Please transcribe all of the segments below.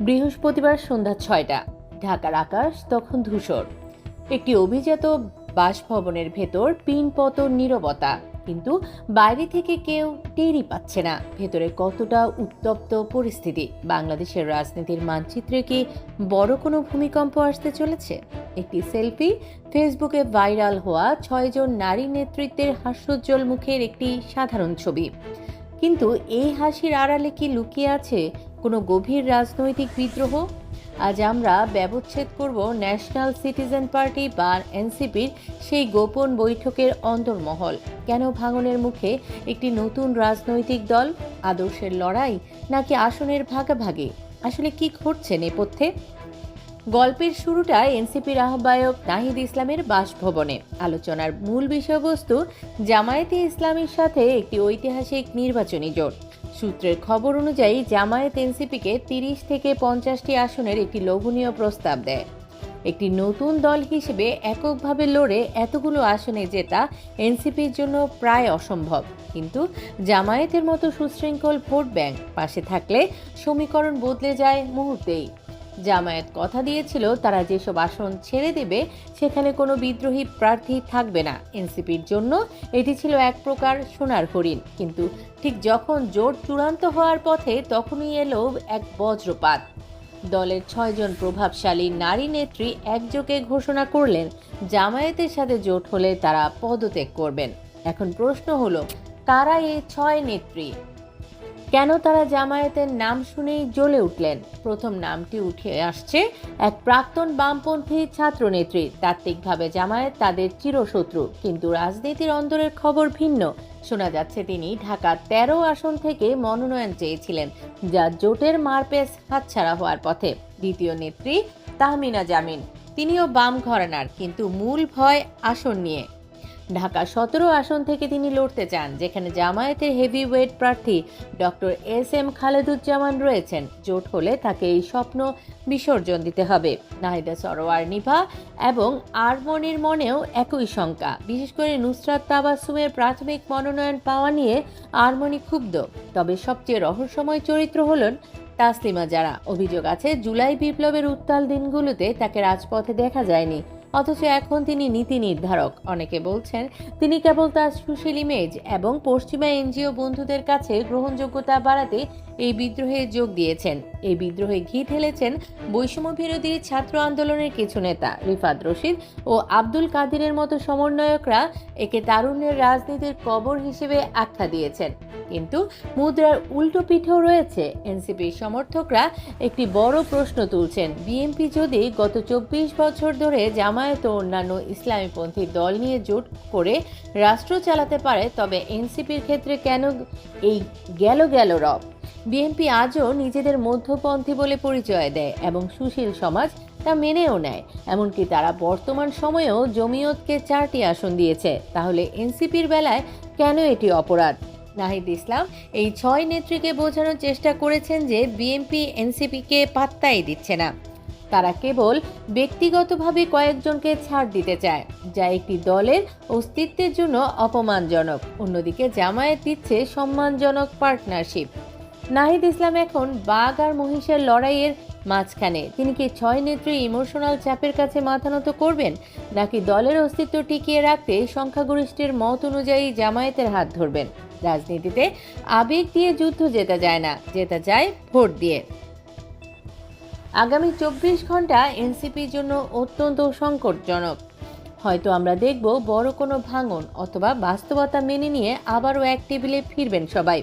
বৃহস্পতিবার সন্ধ্যা ছয়টা। ঢাকার আকাশ তখন ধূসর। একটি অভিজাত বাসভবনের ভেতর পিনপতন নীরবতা। কিন্তু বাইরে থেকে কেউ টেরই পাচ্ছে না। ভেতরে কতটা উত্তপ্ত পরিস্থিতি। বাংলাদেশের রাজনীতির মানচিত্রে কি বড় কোনো ভূমিকম্প আসতে চলেছে? একটি সেলফি ফেসবুকে ভাইরাল হওয়া ছয়জন নারী নেতৃত্বের হাস্যোজ্জ্বল মুখের একটি সাধারণ ছবি। কিন্তু এই হাসির আড়ালে কি লুকিয়ে আছে কোনো গভীর রাজনৈতিক বিদ্রোহ? আজ আমরা ব্যবচ্ছেদ করব ন্যাশনাল সিটিজেন পার্টি বা এনসিপির সেই গোপন বৈঠকের অন্তর্মহল কেন ভাঙনের মুখে একটি নতুন রাজনৈতিক দল? আদর্শের লড়াই নাকি আসনের ভাগাভাগি? আসলে কি ঘটছে নেপথ্যে? গল্পের শুরুটা এনসিপির আহ্বায়ক নাহিদ ইসলামের বাসভবনে। আলোচনার মূল বিষয়বস্তু জামায়াতে ইসলামের সাথে একটি ঐতিহাসিক নির্বাচনী জোট। সূত্রের খবর অনুযায়ী, জামায়াত এনসিপিকে তিরিশ থেকে পঞ্চাশটি আসনের একটি লোভনীয় প্রস্তাব দেয়। একটি নতুন দল হিসেবে এককভাবে লড়ে এতগুলো আসনে জেতা এনসিপির জন্য প্রায় অসম্ভব। কিন্তু জামায়াতের মতো সুশৃঙ্খল ভোট ব্যাংক পাশে থাকলে সমীকরণ বদলে যায় মুহূর্তেই। জামায়াত কথা দিয়েছিল, তারা যেসব আসন ছেড়ে দেবে, সেখানে কোনো বিদ্রোহী প্রার্থী থাকবে না। এনসিপির জন্য এটি ছিল এক প্রকার সোনার হরিণ। কিন্তু ঠিক যখন জোট চূড়ান্ত হওয়ার পথে তখনই এলো এক বজ্রপাত। দলের ছয়জন প্রভাবশালী নারী নেত্রী একযোগে ঘোষণা করলেন, জামায়াতের সাথে জোট হলে তারা পদত্যাগ করবেন। এখন প্রশ্ন হলো কারা এই ছয় নেত্রী কেন তারা জামায়াতের নাম শুনেই জ্বলে উঠলেন? প্রথম নামটি উঠে আসছে এক প্রাক্তন বামপন্থী ছাত্রনেত্রী। তাত্ত্বিকভাবে জামায়াত তাদের চিরশত্রু, কিন্তু রাজনীতির অন্তরের খবর ভিন্ন। শোনা যাচ্ছে তিনি ঢাকা তেরো আসন থেকে মনোনয়ন চেয়েছিলেন, যা জোটের মারপেস হাতছাড়া হওয়ার পথে। দ্বিতীয় নেত্রী তাহমিনা জামিন। তিনিও বাম ঘরানার কিন্তু মূল ভয় আসন নিয়ে। ঢাকা সতেরো আসন থেকে তিনি লড়তে চান, যেখানে জামায়াতের হেভি ওয়েট প্রার্থী ডক্টর এস এম খালেদুজ্জামান রয়েছেন। জোট হলে তাকে এই স্বপ্ন বিসর্জন দিতে হবে। নাহিদা সরোয়ার, নিভা এবং আরমনির মনেও একই শঙ্কা। বিশেষ করে নুসরাত তাবাসুমের প্রাথমিক মনোনয়ন পাওয়া নিয়ে আরমনি ক্ষুব্ধ। তবে সবচেয়ে রহস্যময় চরিত্র হলেন তাসলিমা যারা অভিযোগ আছে, জুলাই বিপ্লবের উত্তাল দিনগুলোতে তাকে রাজপথে দেখা যায়নি। অথচ এখন তিনি নীতি নির্ধারক। অনেকে বলছেন, তিনি কেবল তার সুশীল ইমেজ এবং পশ্চিমা এনজিও বন্ধুদের কাছে গ্রহণযোগ্যতা বাড়াতে এই বিদ্রোহে যোগ দিয়েছেন। এই বিদ্রোহে ঘি ঢেলেছেন বৈষম্য বিরোধী ছাত্র আন্দোলনের কিছু নেতা। রিফাত রশিদ ও আব্দুল কাদিরের মতো সমন্বয়করা একে তারুণ্যের রাজনীতির কবর হিসেবে আখ্যা দিয়েছেন। কিন্তু মুদ্রার উল্টো পিঠেও রয়েছে। এনসিপির সমর্থকরা একটি বড় প্রশ্ন তুলছেন। বিএনপি যদি গত চব্বিশ বছর ধরে জামায়াত ও অন্যান্য ইসলামীপন্থী দল নিয়ে জোট করে রাষ্ট্র চালাতে পারে, তবে এনসিপির ক্ষেত্রে কেন এই গেল গেল রব? বিএনপি আজও নিজেদের মধ্যপন্থী বলে পরিচয় দেয় এবং সুশীল সমাজ তা মেনেও নেয়। এমনকি তারা বর্তমান সময়েও জমিয়তকে চারটি আসন দিয়েছে। তাহলে এনসিপির বেলায় কেন এটি অপরাধ? নাহিদ ইসলাম, এই ছয় নেত্রীকে বোঝানোর চেষ্টা করেছেন যে বিএনপি এনসিপিকে পাত্তাই দিচ্ছে না। তারা কেবল ব্যক্তিগতভাবে কয়েকজনকে ছাড় দিতে চায়, যা একটি দলের অস্তিত্বের জন্য অপমানজনক। অন্যদিকে জামায়াত দিচ্ছে সম্মানজনক পার্টনারশিপ। নাহিদ ইসলাম এখন বাঘ আর মহিষের লড়াইয়ের মাঝখানে। তিনি কি ছয় নেত্রী ইমোশনাল চাপের কাছে মাথা নত করবেন? নাকি দলের অস্তিত্ব টিকিয়ে রাখতে সংখ্যাগরিষ্ঠের মত অনুযায়ী জামায়াতের হাত ধরবেন? রাজনীতিতে আবেগ দিয়ে যুদ্ধ জেতা যায় না, জেতা যায় ভোট দিয়ে। আগামী চব্বিশ ঘণ্টা এনসিপির জন্য অত্যন্ত সংকটজনক। হয়তো আমরা দেখব বড় কোনো ভাঙন অথবা বাস্তবতা মেনে নিয়ে আবারও এক টেবিলে ফিরবেন সবাই।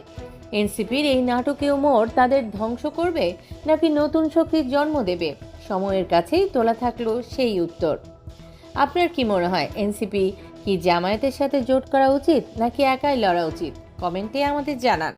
এনসিপির এই নাটকীয় মোড় তাদের ধ্বংস করবে নাকি নতুন শক্তির জন্ম দেবে? সময়ের কাছেই তোলা থাকল সেই উত্তর। আপনার কি মনে হয়, এনসিপি কি জামায়াতের সাথে জোট করা উচিত নাকি একাই লড়া উচিত? কমেন্টে আমাদের জানান।